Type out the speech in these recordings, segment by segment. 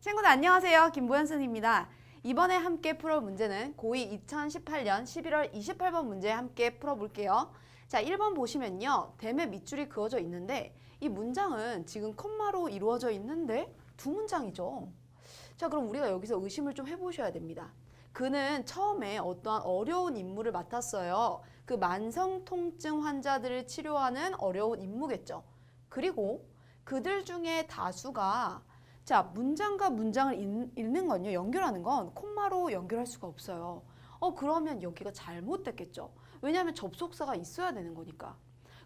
친구들 안녕하세요. 김보현선입니다. 이번에 함께 풀어볼 문제는 고2 2018년 11월 28번 문제 함께 풀어볼게요. 자, 1번 보시면요. 댐에 밑줄이 그어져 있는데 이 문장은 지금 컴마로 이루어져 있는데 두 문장이죠. 자, 그럼 우리가 여기서 의심을 좀 해보셔야 됩니다. 그는 처음에 어떠한 어려운 임무를 맡았어요. 그 만성 통증 환자들을 치료하는 어려운 임무겠죠. 그리고 그들 중에 다수가 자 문장과 문장을 읽, 읽는 건요 연결하는 건 콤마로 연결할 수가 없어요. 어 그러면 여기가 잘못됐겠죠. 왜냐하면 접속사가 있어야 되는 거니까.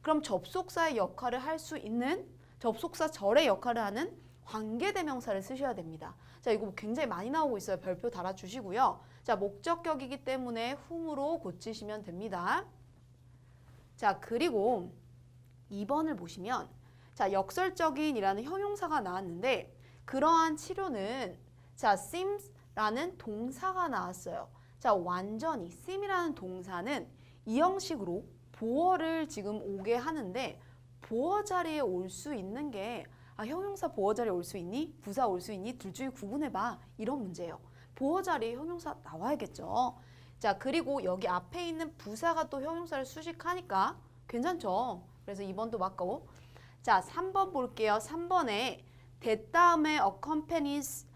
그럼 접속사의 역할을 할 수 있는 접속사 절의 역할을 하는 관계대명사를 쓰셔야 됩니다. 자 이거 굉장히 많이 나오고 있어요. 별표 달아주시고요. 자 목적격이기 때문에 whom으로 고치시면 됩니다. 자 그리고 2번을 보시면 자 역설적인이라는 형용사가 나왔는데 그러한 치료는 자 seems라는 동사가 나왔어요. 자 완전히 seem이라는 동사는 이 형식으로 보어를 지금 오게 하는데 보어 자리에 올 수 있는 게 아, 형용사 보어 자리에 올 수 있니? 부사 올 수 있니? 둘 중에 구분해봐. 이런 문제예요. 보어 자리에 형용사 나와야겠죠. 자 그리고 여기 앞에 있는 부사가 또 형용사를 수식하니까 괜찮죠. 그래서 2번도 맞고 자 3번 볼게요. 3번에 that 다음에 accompanies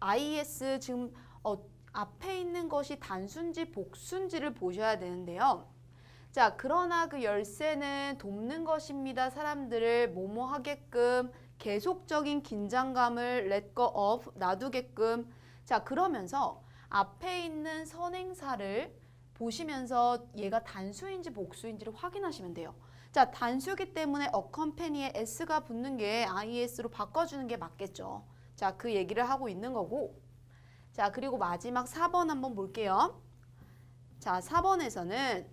is 지금 어, 앞에 있는 것이 단순지 복순지를 보셔야 되는데요. 자 그러나 그 열쇠는 돕는 것입니다. 사람들을 뭐뭐 하게끔 계속적인 긴장감을 let go of 놔두게끔 자 그러면서 앞에 있는 선행사를 보시면서 얘가 단수인지 복수인지를 확인하시면 돼요. 자 단수기 때문에 accompany에 s가 붙는 게 is로 바꿔주는 게 맞겠죠. 자 그 얘기를 하고 있는 거고 자 그리고 마지막 4번 한번 볼게요. 자 4번에서는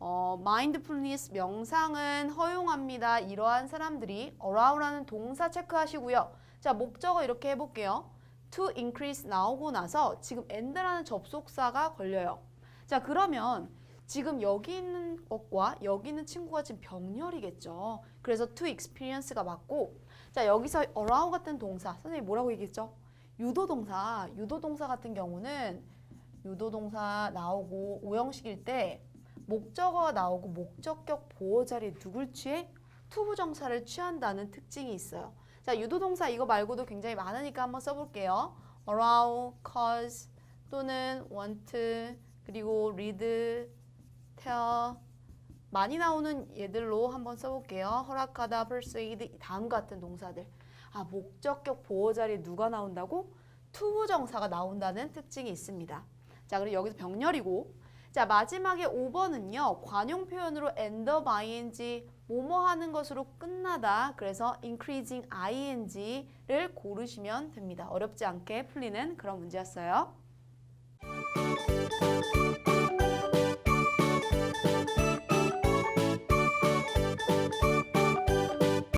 어, mindfulness 명상은 허용합니다. 이러한 사람들이 allow라는 동사 체크하시고요. 자 목적어 이렇게 해볼게요. to increase 나오고 나서 지금 and라는 접속사가 걸려요. 자 그러면 지금 여기 있는 것과 여기 있는 친구가 지금 병렬이겠죠. 그래서 to experience가 맞고 자 여기서 allow 같은 동사 선생님 뭐라고 얘기했죠? 유도동사 유도동사 같은 경우는 유도동사 나오고 오형식일 때 목적어가 나오고 목적격 보호 자리에 누굴 취해? 투부정사를 취한다는 특징이 있어요. 자, 유도동사 이거 말고도 굉장히 많으니까 한번 써볼게요. allow, cause 또는 want 그리고 read, tell 많이 나오는 얘들로 한번 써볼게요. 허락하다, persuade 다음 같은 동사들. 아, 목적격 보호 자리에 누가 나온다고? 투부정사가 나온다는 특징이 있습니다. 자, 그리고 여기서 병렬이고 자 마지막에 5번은요 관용 표현으로 end of ing 뭐뭐 하는 것으로 끝나다 그래서 increasing ing를 고르시면 됩니다 어렵지 않게 풀리는 그런 문제였어요